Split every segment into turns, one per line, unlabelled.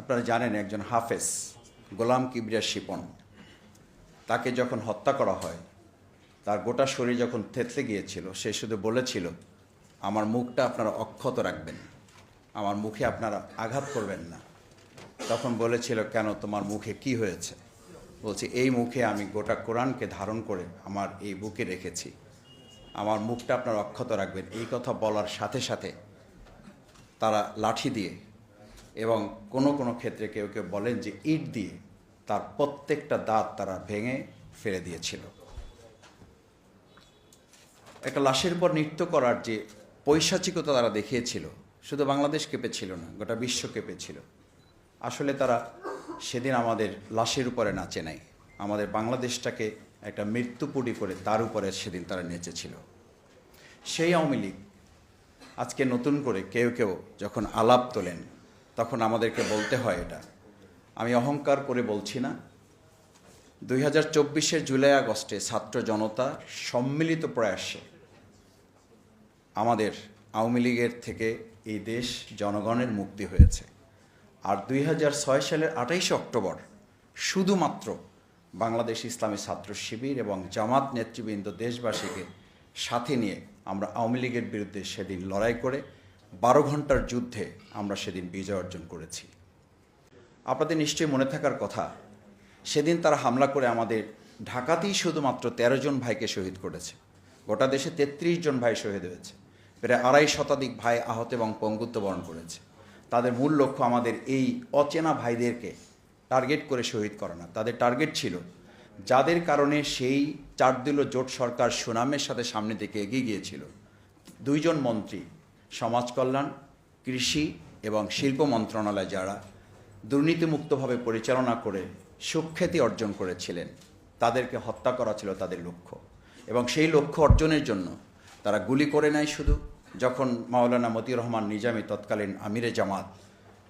আপনারা জানেন একজন হাফেজ, গোলাম কিবরিয়া শিপন। তাকে যখন হত্যা করা হয়, তার গোটা শরীর যখন থেতলে গিয়েছিল, সে শুধু বলেছিল, আমার মুখটা আপনারা অক্ষত রাখবেন, আমার মুখে আপনারা আঘাত করবেন না। তখন বলেছিল, কেন, তোমার মুখে কি হয়েছে? বলছি, এই মুখে আমি গোটা কোরআনকে ধারণ করে আমার এই বুকে রেখেছি। আমার মুখটা আপনারা অক্ষত রাখবেন। এই কথা বলার সাথে সাথে তারা লাঠি দিয়ে এবং কোনো কোনো ক্ষেত্রে কেউ কেউ বলেন যে ইট দিয়ে তার প্রত্যেকটা দাঁত তারা ভেঙে ফেলে দিয়েছিল। একটা লাশের পর নৃত্য করার যে পৈশাচিকতা তারা দেখিয়েছিল, শুধু বাংলাদেশ কেঁপেছিল না, গোটা বিশ্ব কেঁপেছিল আসলে তারা সেদিন আমাদের লাশের উপরে নাচে নাই। আমাদের বাংলাদেশটাকে একটা মৃত্যুপুটি করে তার উপরে সেদিন তারা নেচেছিল। সেই আওয়ামী লীগ আজকে নতুন করে কেউ কেউ যখন আলাপ তোলেন তখন আমাদেরকে বলতে হয় এটা। আমি অহংকার করে বলছি না। দুই হাজার চব্বিশের জুলাই আগস্টে ছাত্র জনতা সম্মিলিত প্রয়াসে আমাদের আওয়ামী লীগের থেকে এই দেশ জনগণের মুক্তি হয়েছে। আর দুই হাজার ছয় সালের আঠাইশে অক্টোবর শুধুমাত্র বাংলাদেশ ইসলামী ছাত্র শিবির এবং জামাত নেতৃবৃন্দ দেশবাসীকে সাথে নিয়ে আমরা আওয়ামী লীগের বিরুদ্ধে সেদিন লড়াই করে বারো ঘণ্টার যুদ্ধে আমরা সেদিন বিজয় অর্জন করেছি। আপনাদের নিশ্চয়ই মনে থাকার কথা, সেদিন তারা হামলা করে আমাদের ঢাকাতেই শুধুমাত্র তেরো জন ভাইকে শহীদ করেছে। গোটা দেশে তেত্রিশ জন ভাই শহীদ হয়েছে। প্রায় আড়াই শতাধিক ভাই আহত এবং পঙ্গুত্ব বরণ করেছে। তাদের মূল লক্ষ্য আমাদের এই অচেনা ভাইদেরকে টার্গেট করে শহীদ করা না তাদের টার্গেট ছিল, যাদের কারণে সেই চারদিল জোট সরকার সুনামের সাথে সামনে থেকে এগিয়ে গিয়েছিল, দুইজন মন্ত্রী সমাজ কল্যাণ, কৃষি এবং শিল্প মন্ত্রণালয় যারা দুর্নীতিমুক্তভাবে পরিচালনা করে সুখ্যাতি অর্জন করেছিলেন, তাদেরকে হত্যা করা ছিল তাদের লক্ষ্য। এবং সেই লক্ষ্য অর্জনের জন্য তারা গুলি করে নেয় শুধু। যখন মাওলানা মতি রহমান নিজামী তৎকালীন আমিরে জামাত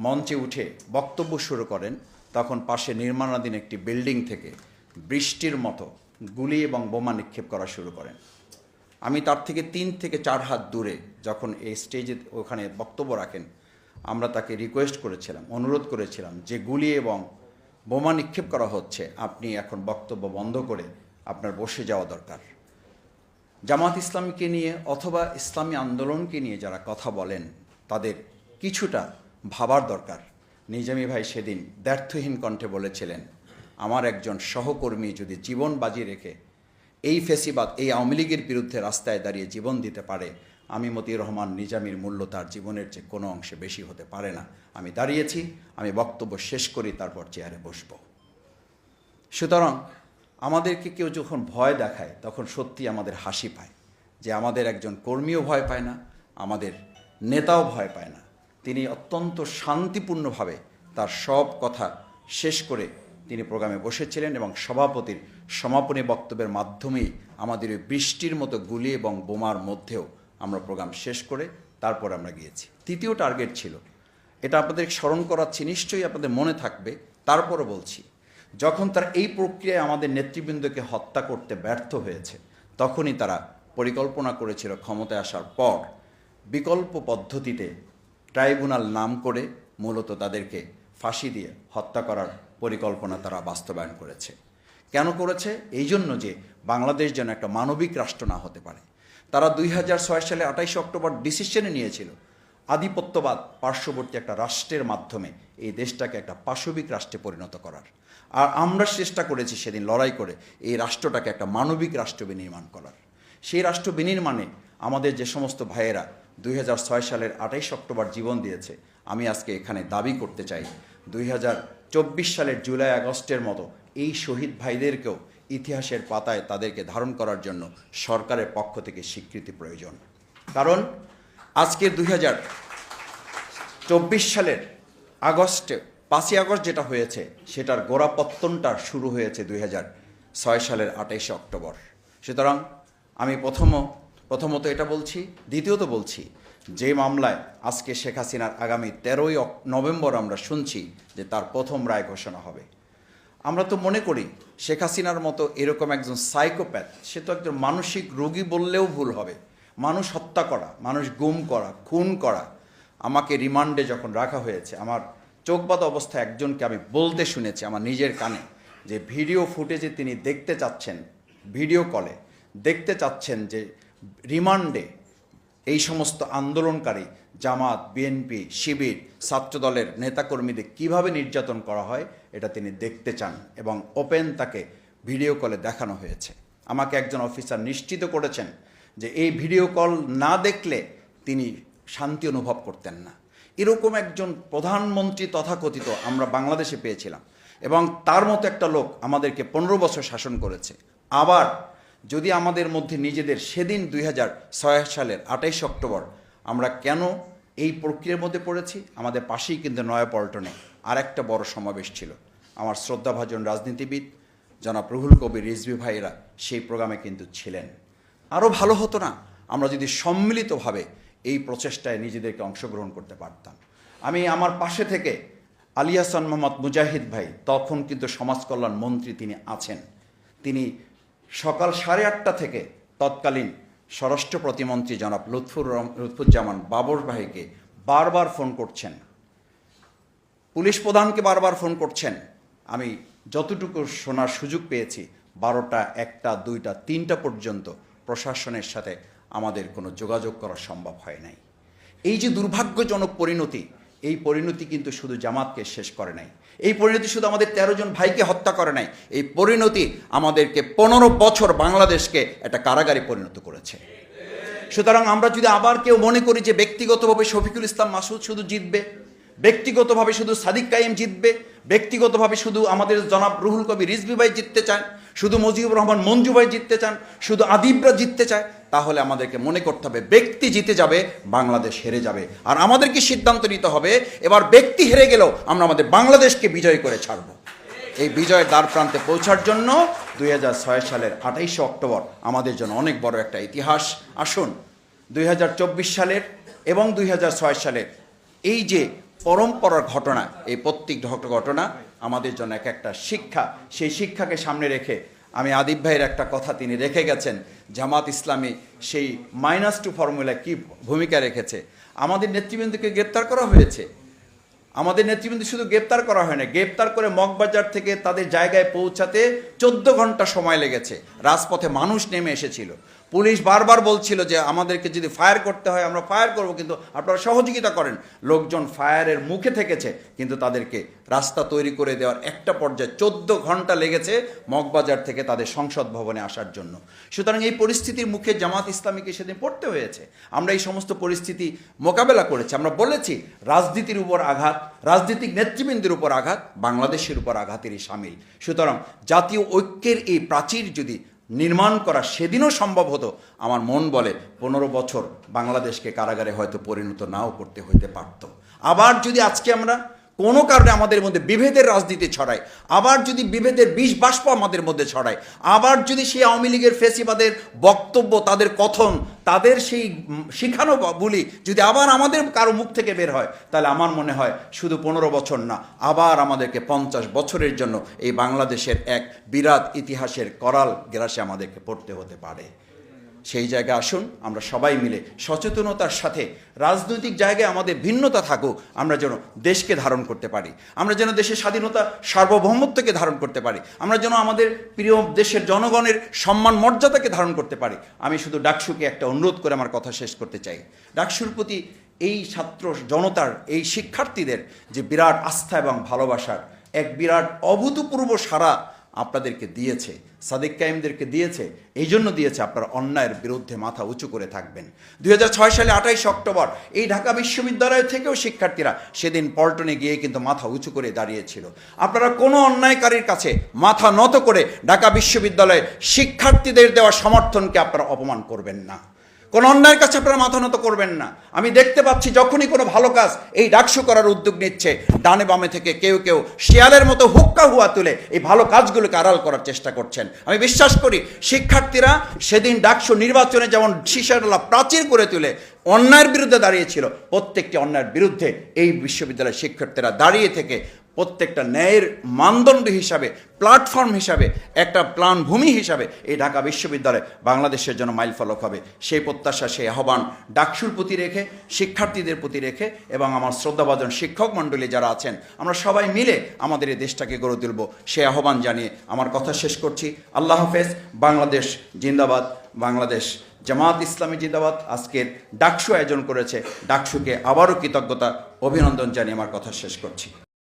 মঞ্চে উঠে বক্তব্য শুরু করেন, তখন পাশে নির্মাণাধীন একটি বিল্ডিং থেকে বৃষ্টির মতো গুলি এবং বোমা নিক্ষেপ করা শুরু করেন। আমি তার থেকে তিন থেকে চার হাত দূরে যখন এই স্টেজে ওখানে বক্তব্য রাখেন, আমরা তাকে রিকোয়েস্ট করেছিলাম, অনুরোধ করেছিলাম যে গুলি এবং বোমা নিক্ষেপ করা হচ্ছে, আপনি এখন বক্তব্য বন্ধ করে আপনার বসে যাওয়া দরকার। জামাত ইসলামীকে নিয়ে অথবা ইসলামী আন্দোলনকে নিয়ে যারা কথা বলেন, তাদের কিছুটা ভাবার দরকার। নিজামী ভাই সেদিন ব্যর্থহীন কণ্ঠে বলেছিলেন, আমার একজন সহকর্মী যদি জীবন বাজি রেখে এই ফেসিবাদ এই আওয়ামী লীগের বিরুদ্ধে রাস্তায় দাঁড়িয়ে জীবন দিতে পারে, আমি মতিউর রহমান নিজামীর মূল্য তার জীবনের চেয়ে কোনো অংশে বেশি হতে পারে না। আমি দাঁড়িয়েছি, আমি বক্তব্য শেষ করি, তারপর চেয়ারে বসব। সুতরাং আমাদেরকে কেউ যখন ভয় দেখায়, তখন সত্যি আমাদের হাসি পায় যে আমাদের একজন কর্মীও ভয় পায় না, আমাদের নেতাও ভয় পায় না। তিনি অত্যন্ত শান্তিপূর্ণভাবে তার সব কথা শেষ করে তিনি প্রোগ্রামে বসেছিলেন এবং সভাপতির সমাপনী বক্তব্যের মাধ্যমেই আমাদের ওই বৃষ্টির মতো গুলি এবং বোমার মধ্যেও আমরা প্রোগ্রাম শেষ করে তারপর আমরা গিয়েছি। তৃতীয় টার্গেট ছিল, এটা আপনাদের স্মরণ করাচ্ছি, নিশ্চয়ই আপনাদের মনে থাকবে, তারপরও বলছি, যখন তারা এই প্রক্রিয়ায় আমাদের নেতৃবৃন্দকে হত্যা করতে ব্যর্থ হয়েছে, তখনই তারা পরিকল্পনা করেছিল ক্ষমতায় আসার পর বিকল্প পদ্ধতিতে ট্রাইব্যুনাল নাম করে মূলত তাদেরকে ফাঁসি দিয়ে হত্যা করার পরিকল্পনা তারা বাস্তবায়ন করেছে। কেন করেছে? এই জন্য যে বাংলাদেশ যেন একটা মানবিক রাষ্ট্র না হতে পারে। তারা দুই হাজার ছয় সালে আঠাইশে অক্টোবর ডিসিশনে নিয়েছিল, আধিপত্যবাদ পার্শ্ববর্তী একটা রাষ্ট্রের মাধ্যমে এই দেশটাকে একটা পাশবিক রাষ্ট্রে পরিণত করার। আর আমরা চেষ্টা করেছি সেদিন লড়াই করে এই রাষ্ট্রটাকে একটা মানবিক রাষ্ট্র বিনির্মাণ করার। সেই রাষ্ট্র বিনির্মাণে আমাদের যে সমস্ত ভাইয়েরা দুই হাজার ছয় সালের আঠাইশ অক্টোবর জীবন দিয়েছে, আমি আজকে এখানে দাবি করতে চাই, দুই হাজার সালের জুলাই, আগস্টের মতো এই শহীদ ভাইদেরকেও ইতিহাসের পাতায় তাদেরকে ধারণ করার জন্য সরকারের পক্ষ থেকে স্বীকৃতি প্রয়োজন। কারণ আজকের দুই হাজার চব্বিশ সালের আগস্টে, পাঁচই আগস্ট যেটা হয়েছে, সেটার গোড়াপত্তনটা শুরু হয়েছে দুই হাজার ছয় সালের আঠাইশে অক্টোবর। সুতরাং আমি প্রথম, প্রথমত এটা বলছি, দ্বিতীয়ত বলছি যে মামলায় আজকে শেখ হাসিনার আগামী তেরোই নভেম্বর আমরা শুনছি যে তার প্রথম রায় ঘোষণা হবে। আমরা তো মনে করি শেখ হাসিনার মতো এরকম একজন সাইকোপ্যাথ, সে তো একজন মানসিক রোগী বললেও ভুল হবে। মানুষ হত্যা করা, মানুষ গুম করা, খুন করা, আমাকে রিমান্ডে যখন রাখা হয়েছে, আমার চোখবাদ অবস্থায় একজনকে আমি বলতে শুনেছি আমার নিজের কানে, যে ভিডিও ফুটেজে তিনি দেখতে চাচ্ছেন, ভিডিও কলে, দেখতে চাচ্ছেন যে রিমান্ডে এই সমস্ত আন্দোলনকারী জামাত বিএনপি শিবির, ছাত্রদলের নেতাকর্মীদের কীভাবে নির্যাতন করা হয়, এটা তিনি দেখতে চান এবং ওপেন তাকে ভিডিও কলে দেখানো হয়েছে। আমাকে একজন অফিসার নিশ্চিত করেছেন যে এই ভিডিও কল না দেখলে তিনি শান্তি অনুভব করতেন না। এরকম একজন প্রধানমন্ত্রী তথাকথিত আমরা বাংলাদেশে পেয়েছিলাম এবং তার মতো একটা লোক আমাদেরকে পনেরো বছর শাসন করেছে। আবার যদি আমাদের মধ্যে নিজেদের সেদিন দুই হাজার ছয় সালের আঠাইশে অক্টোবর আমরা কেন এই প্রক্রিয়ার মধ্যে পড়েছি? আমাদের পাশেই কিন্তু নয়াপল্টনে আর একটা বড় সমাবেশ ছিল। আমার শ্রদ্ধাভাজন রাজনীতিবিদ জনাব রুহুল কবির রিজভি ভাইয়েরা সেই প্রোগ্রামে কিন্তু ছিলেন। আরও ভালো হতো না, আমরা যদি সম্মিলিতভাবে এই প্রচেষ্টায় নিজেদেরকে অংশগ্রহণ করতে পারতাম। আমি আমার পাশে থেকে আলিয়াসান মোহাম্মদ মুজাহিদ ভাই, তখন কিন্তু সমাজ কল্যাণ মন্ত্রী তিনি আছেন। তিনি সকাল সাড়ে আটটা থেকে তৎকালীন স্বরাষ্ট্র প্রতিমন্ত্রী জনাব লুৎফুর লুৎফুজ্জামান বাবর ভাইকে বারবার ফোন করছেন। পুলিশ প্রধানকে বারবার ফোন করছেন। আমি যতটুকু শোনার সুযোগ পেয়েছি, বারোটা, একটা, দুইটা, তিনটা পর্যন্ত প্রশাসনের সাথে আমাদের কোনো যোগাযোগ করা সম্ভব হয় নাই। এই যে দুর্ভাগ্যজনক পরিণতি এই পরিণতি কিন্তু শুধু জামাতকে শেষ করে নাই। এই পরিণতি শুধু আমাদের তেরো জন ভাইকে হত্যা করে নাই। এই পরিণতি আমাদেরকে পনেরো বছর বাংলাদেশকে একটা কারাগারে পরিণত করেছে। সুতরাং আমরা যদি আবার কেউ মনে করি যে ব্যক্তিগতভাবে শফিকুল ইসলাম মাসুদ শুধু জিতবে, ব্যক্তিগতভাবে শুধু সাদিক কাইম জিতবে, ব্যক্তিগতভাবে শুধু আমাদের জনাব রুহুল কবি রিজভি ভাই জিততে চান, শুধু মুজিবুর রহমান মঞ্জু ভাই জিততে চান, শুধু আদিবরা জিততে চায় তাহলে আমাদেরকে মনে করতে হবে, ব্যক্তি জিতে যাবে, বাংলাদেশ হেরে যাবে। আর আমাদেরকে সিদ্ধান্ত নিতে হবে, এবার ব্যক্তি হেরে গেলেও আমরা আমাদের বাংলাদেশকে বিজয় করে ছাড়বো। এই বিজয়ের দ্বার প্রান্তে পৌঁছার জন্য দুই হাজার ছয় সালের আঠাইশে অক্টোবর আমাদের জন্য অনেক বড় একটা ইতিহাস। আসুন, দুই হাজার চব্বিশ সালের এবং দুই হাজার ছয় সালের এই যে পরম্পরার ঘটনা, এই প্রত্যেক ঘটনা আমাদের জন্য এক একটা শিক্ষা, সেই শিক্ষাকে সামনে রেখে আমি আদিব ভাইয়ের একটা কথা তিনি রেখে গেছেন। জামাত ইসলামী সেই মাইনাস টু ফর্মুলা কি ভূমিকা রেখেছে? আমাদের নেতৃবৃন্দকে গ্রেপ্তার করা হয়েছে। আমাদের নেতৃবৃন্দ শুধু গ্রেপ্তার করা হয় না, গ্রেপ্তার করে মগবাজার থেকে তাদের জায়গায় পৌঁছাতে চোদ্দ ঘণ্টা সময় লেগেছে। রাজপথে মানুষ নেমে এসেছিল। পুলিশ বারবার বলছিল যে আমাদেরকে যদি ফায়ার করতে হয়, আমরা ফায়ার করব, কিন্তু আপনারা সহযোগিতা করেন। লোকজন ফায়ারের মুখে থেকেছে, কিন্তু তাদেরকে রাস্তা তৈরি করে দেওয়ার একটা পর্যায়ে চোদ্দ ঘণ্টা লেগেছে মগবাজার থেকে তাদের সংসদ ভবনে আসার জন্য। সুতরাং এই পরিস্থিতির মুখে জামাত ইসলামীকে সেদিন পড়তে হয়েছে। আমরা এই সমস্ত পরিস্থিতি মোকাবেলা করেছি। আমরা বলেছি, রাজনীতির উপর আঘাত, রাজনৈতিক নেতৃবৃন্দের উপর আঘাত, বাংলাদেশের উপর আঘাতেরই সামিল। সুতরাং জাতীয় ঐক্যের এই প্রাচীর যদি নির্মাণ করা সেদিনও সম্ভব হতো। আমার মন বলে পনেরো বছর বাংলাদেশকে কারাগারে হয়তো পরিণত নাও করতে হইতে পারত। আবার যদি আজকে আমরা কোনো কারণে আমাদের মধ্যে বিভেদের রাজনীতি ছড়ায়। আবার যদি বিভেদের বিষ বাষ্প আমাদের মধ্যে ছড়ায়, আবার যদি সেই আওয়ামী লীগের ফেসিবাদের বক্তব্য, তাদের কথন, তাদের সেই শিখানো বলি যদি আবার আমাদের কারও মুখ থেকে বের হয়, তাহলে আমার মনে হয় শুধু পনেরো বছর না, আবার আমাদেরকে পঞ্চাশ বছরের জন্য এই বাংলাদেশের এক বিরাট ইতিহাসের করাল গ্রাসে আমাদেরকে পড়তে হতে পারে। সেই জায়গায় আসুন, আমরা সবাই মিলে সচেতনতার সাথে রাজনৈতিক জায়গায় আমাদের ভিন্নতা থাকুক, আমরা যেন দেশকে ধারণ করতে পারি, আমরা যেন দেশের স্বাধীনতা সার্বভৌমত্বকে ধারণ করতে পারি, আমরা যেন আমাদের প্রিয় দেশের জনগণের সম্মান মর্যাদাকে ধারণ করতে পারি। আমি শুধু ডাকসুকে একটা অনুরোধ করে আমার কথা শেষ করতে চাই। ডাকসুর প্রতি এই ছাত্র জনতার, এই শিক্ষার্থীদের যে বিরাট আস্থা এবং ভালোবাসার, এক বিরাট অভূতপূর্ব সারা আপনাদেরকে দিয়েছে, সাদিক কাইমদেরকে দিয়েছে, এই জন্য দিয়েছে আপনারা অন্যায়ের বিরুদ্ধে মাথা উঁচু করে থাকবেন। দুই হাজার ছয় সালে আঠাইশ অক্টোবর, এই ঢাকা বিশ্ববিদ্যালয় থেকেও শিক্ষার্থীরা সেদিন পল্টনে গিয়ে কিন্তু মাথা উঁচু করে দাঁড়িয়েছিল। আপনারা কোনো অন্যায়কারীর কাছে মাথা নত করে ঢাকা বিশ্ববিদ্যালয়ে শিক্ষার্থীদের দেওয়া সমর্থনকে আপনারা অপমান করবেন না। কোন অন্যায়ের কাছে আপনারা মাথা নত করবেন না। আমি দেখতে পাচ্ছি যখনই কোনো ভালো কাজ এই ডাকসু করার উদ্যোগ নিচ্ছে, ডানে বামে থেকে কেউ কেউ শিয়ালের মতো হুক্কা হুয়া তুলে এই ভালো কাজগুলোকে আড়াল করার চেষ্টা করছেন। আমি বিশ্বাস করি শিক্ষার্থীরা সেদিন ডাকসু নির্বাচনে যেমন শিশাডালা প্রাচীর করে তুলে অন্যায়ের বিরুদ্ধে দাঁড়িয়েছিল, প্রত্যেকটি অন্যায়ের বিরুদ্ধে এই বিশ্ববিদ্যালয়ের শিক্ষার্থীরা দাঁড়িয়ে থেকে প্রত্যেকটা ন্যায়ের মানদণ্ড হিসাবে প্ল্যাটফর্ম হিসাবে, একটা প্লানভূমি হিসাবে এই ঢাকা বিশ্ববিদ্যালয় বাংলাদেশের জন্য মাইল ফলক হবে। সেই প্রত্যাশা সেই আহ্বান ডাকসুর প্রতি রেখে, শিক্ষার্থীদের প্রতি রেখে এবং আমার শ্রদ্ধাভাজন শিক্ষক মণ্ডলী যারা আছেন, আমরা সবাই মিলে আমাদের এই দেশটাকে গড়ে তুলব। সেই আহ্বান জানিয়ে আমার কথা শেষ করছি। আল্লাহ হাফেজ। বাংলাদেশ জিন্দাবাদ। বাংলাদেশ জামাত ইসলামী জিন্দাবাদ। আজকের ডাকসু আয়োজন করেছে। ডাকসুকে আবারও কৃতজ্ঞতা, অভিনন্দন জানিয়ে আমার কথা শেষ করছি।